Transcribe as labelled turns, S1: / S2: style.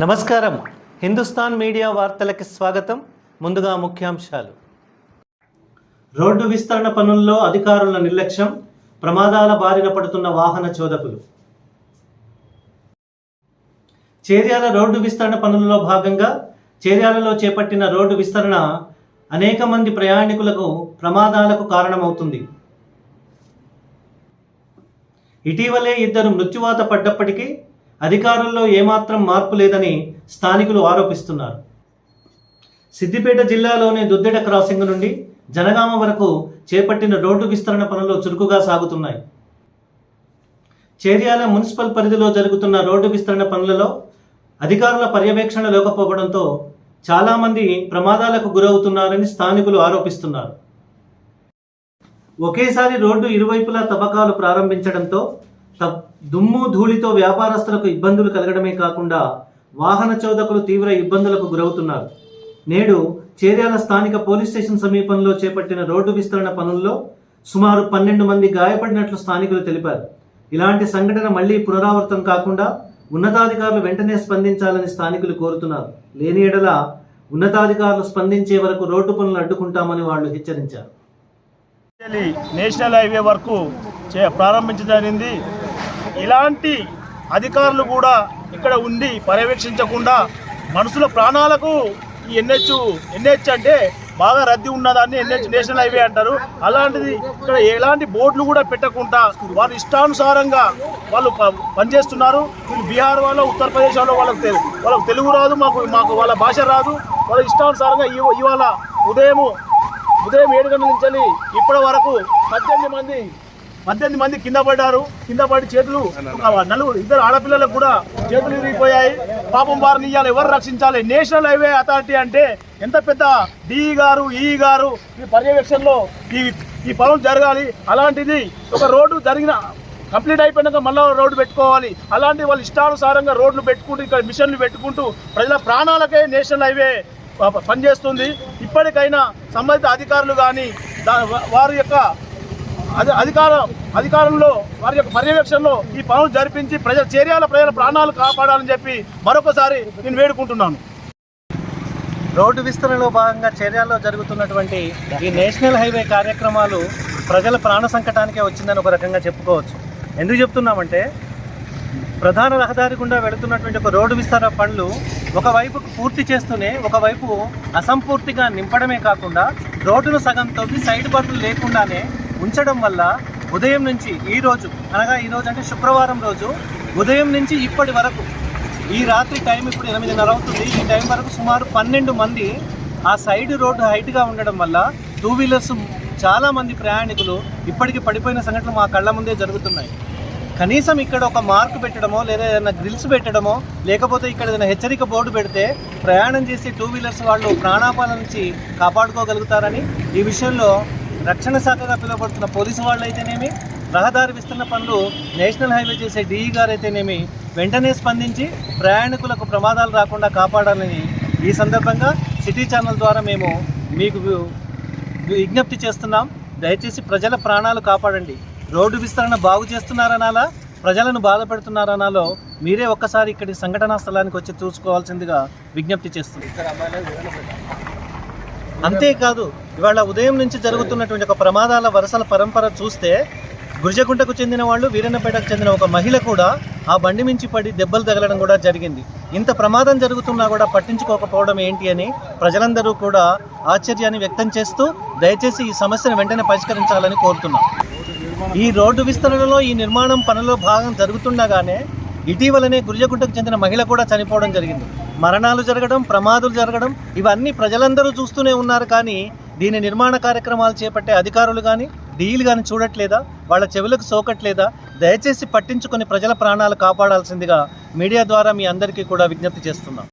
S1: నమస్కారం. హిందుస్థాన్ మీడియా వార్తలకి స్వాగతం. ముందుగా ముఖ్యాంశాలు. రోడ్డు విస్తరణ పనుల్లో అధికారుల నిర్లక్ష్యం ప్రమాదాల బారిన పడుతున్న వాహన చోదకులు. చేర్యాల రోడ్డు విస్తరణ పనుల్లో భాగంగా చేర్యాలలో చేపట్టిన రోడ్డు విస్తరణ అనేక మంది ప్రయాణికులకు ప్రమాదాలకు కారణమవుతుంది. ఇటీవలే ఇద్దరు మృత్యువాత పడ్డప్పటికీ అధికారంలో ఏమాత్రం మార్పు లేదని స్థానికులు ఆరోపిస్తున్నారు. సిద్దిపేట జిల్లాలోని దుద్దెడ క్రాసింగ్ నుండి జనగామ వరకు చేపట్టిన రోడ్డు విస్తరణ పనులు చురుకుగా సాగుతున్నాయి. చేర్యాల మున్సిపల్ పరిధిలో జరుగుతున్న రోడ్డు విస్తరణ పనులలో అధికారుల పర్యవేక్షణ లేకపోవడంతో చాలామంది ప్రమాదాలకు గురవుతున్నారని స్థానికులు ఆరోపిస్తున్నారు. ఒకేసారి రోడ్డు ఇరువైపులా తవ్వకాలు ప్రారంభించడంతో దుమ్ము ధూళితో వ్యాపారస్తులకు ఇబ్బందులు కలగడమే కాకుండా వాహన చోదకులు తీవ్ర ఇబ్బందులకు గురవుతున్నారు. నేడు చేర్యాల స్థానిక పోలీస్ స్టేషన్ సమీపంలో చేపట్టిన రోడ్డు విస్తరణ పనుల్లో సుమారు పన్నెండు మంది గాయపడినట్లు స్థానికులు తెలిపారు. ఇలాంటి సంఘటన మళ్ళీ పునరావృతం కాకుండా ఉన్నతాధికారులు వెంటనే స్పందించాలని స్థానికులు కోరుతున్నారు. లేని ఎడల ఉన్నతాధికారులు స్పందించే వరకు రోడ్డు పనులు అడ్డుకుంటామని వాళ్ళు హెచ్చరించారు.
S2: నేషనల్ హైవే వరకు చే ప్రారంభించడం జరిగింది. ఇలాంటి అధికారులు కూడా ఇక్కడ ఉండి పర్యవేక్షించకుండా మనుషుల ప్రాణాలకు ఈ ఎన్హెచ్ ఎన్హెచ్ అంటే బాగా రద్దీ ఉన్నదాన్ని ఎన్హెచ్ నేషనల్ హైవే అంటారు. అలాంటిది ఇక్కడ ఎలాంటి బోర్డులు కూడా పెట్టకుండా వారు ఇష్టానుసారంగా వాళ్ళు ప- పనిచేస్తున్నారు. వీళ్ళు బీహార్ వాళ్ళు ఉత్తరప్రదేశ్ వాళ్ళు వాళ్ళకి తె- వాళ్ళకి తెలుగు రాదు మాకు మాకు వాళ్ళ భాష రాదు. వాళ్ళ ఇష్టానుసారంగా ఇవాళ ఉదయము ఉదయం ఏడు గంటల నుంచి ఇప్పటి వరకు పద్దెనిమిది మంది పద్దెనిమిది మంది కింద పడ్డారు. కింద పడి చేతులు నలుగురు ఇద్దరు ఆడపిల్లలకు కూడా చేతులు విరిగిపోయాయి పాపం వారిని ఇవాళ ఎవరు రక్షించాలి? నేషనల్ హైవే అథారిటీ అంటే ఎంత పెద్ద డిఈ గారు ఈ గారు ఈ పర్యవేక్షణలో ఈ ఈ పనులు జరగాలి. అలాంటిది ఒక రోడ్డు జరిగిన కంప్లీట్ అయిపోయినాక మళ్ళీ రోడ్డు పెట్టుకోవాలి. అలాంటి వాళ్ళు ఇష్టానుసారంగా రోడ్లు పెట్టుకుంటూ ఇక్కడ మిషన్లు పెట్టుకుంటూ ప్రజల ప్రాణాలకే నేషనల్ హైవే పనిచేస్తుంది. ఇప్పటికైనా సంబంధిత అధికారులు కానీ దా వారి యొక్క అధి అధికారం అధికారంలో వారి యొక్క పర్యవేక్షణలో ఈ పనులు జరిపించి ప్రజల చర్యల ప్రజల ప్రాణాలు కాపాడాలని చెప్పి మరొకసారి నేను వేడుకుంటున్నాను.
S1: రోడ్డు విస్తరణలో భాగంగా చర్యల్లో జరుగుతున్నటువంటి ఈ నేషనల్ హైవే కార్యక్రమాలు ప్రజల ప్రాణ సంకటానికే వచ్చిందని ఒక రకంగా చెప్పుకోవచ్చు. ఎందుకు చెప్తున్నామంటే ప్రధాన రహదారి గుండా వెళుతున్నటువంటి ఒక రోడ్డు విస్తరణ పనులు ఒకవైపు పూర్తి చేస్తూనే ఒకవైపు అసంపూర్తిగా నింపడమే కాకుండా రోడ్డును సగం తవ్వి సైడ్ బర్తులు లేకుండానే ఉంచడం వల్ల ఉదయం నుంచి ఈ రోజు అనగా ఈ రోజు అంటే శుక్రవారం రోజు ఉదయం నుంచి ఇప్పటి వరకు ఈ రాత్రి టైం ఇప్పుడు ఎనిమిదిన్నర అవుతుంది. ఈ టైం వరకు సుమారు పన్నెండు మంది ఆ సైడ్ రోడ్డు హైట్గా ఉండడం వల్ల టూ వీలర్స్ చాలామంది ప్రయాణికులు ఇప్పటికీ పడిపోయిన సంఘటనలు మా కళ్ళ ముందే జరుగుతున్నాయి. కనీసం ఇక్కడ ఒక మార్క్ పెట్టడమో లేదా ఏదైనా గ్రిల్స్ పెట్టడమో లేకపోతే ఇక్కడ ఏదైనా హెచ్చరిక బోర్డు పెడితే ప్రయాణం చేసే టూ వీలర్స్ వాళ్ళు ప్రాణాపాల నుంచి కాపాడుకోగలుగుతారని ఈ విషయంలో రక్షణ శాఖగా పిలువబడుతున్న పోలీసు వాళ్ళు అయితేనేమి రహదారి విస్తరణ పనులు నేషనల్ హైవే చేసే డిఈ గారు అయితేనేమి వెంటనే స్పందించి ప్రయాణికులకు ప్రమాదాలు రాకుండా కాపాడాలని ఈ సందర్భంగా సిటీ ఛానల్ ద్వారా మేము మీకు విజ్ఞప్తి చేస్తున్నాం. దయచేసి ప్రజల ప్రాణాలు కాపాడండి. రోడ్డు విస్తరణ బాగు చేస్తున్నారనాలా ప్రజలను బాధపెడుతున్నారనాలో మీరే ఒక్కసారి ఇక్కడి సంఘటనా స్థలానికి వచ్చి చూసుకోవాల్సిందిగా విజ్ఞప్తి చేస్తుంది అంతేకాదు ఇవాళ ఉదయం నుంచి జరుగుతున్నటువంటి ఒక ప్రమాదాల వరుసల పరంపర చూస్తే గురిజగుంటకు చెందిన వాళ్ళు వీరన్నపేటకు చెందిన ఒక మహిళ కూడా ఆ బండి మించి పడి దెబ్బలు తగలడం కూడా జరిగింది. ఇంత ప్రమాదం జరుగుతున్నా కూడా పట్టించుకోకపోవడం ఏంటి అని ప్రజలందరూ కూడా ఆశ్చర్యాన్ని వ్యక్తం చేస్తూ దయచేసి ఈ సమస్యను వెంటనే పరిష్కరించాలని కోరుతున్నాం. ఈ రోడ్డు విస్తరణలో ఈ నిర్మాణం పనిలో భాగం జరుగుతుండగానే ఇటీవలనే గురిజగుంటకు చెందిన మహిళ కూడా చనిపోవడం జరిగింది. మరణాలు జరగడం ప్రమాదాలు జరగడం ఇవన్నీ ప్రజలందరూ చూస్తూనే ఉన్నారు కానీ దీని నిర్మాణ కార్యక్రమాలు చేపట్టే అధికారులు కానీ డీలు కానీ చూడట్లేదా? వాళ్ళ చెవులకు సోకట్లేదా? దయచేసి పట్టించుకొని ప్రజల ప్రాణాలు కాపాడాల్సిందిగా మీడియా ద్వారా మీ అందరికీ కూడా విజ్ఞప్తి చేస్తున్నాం.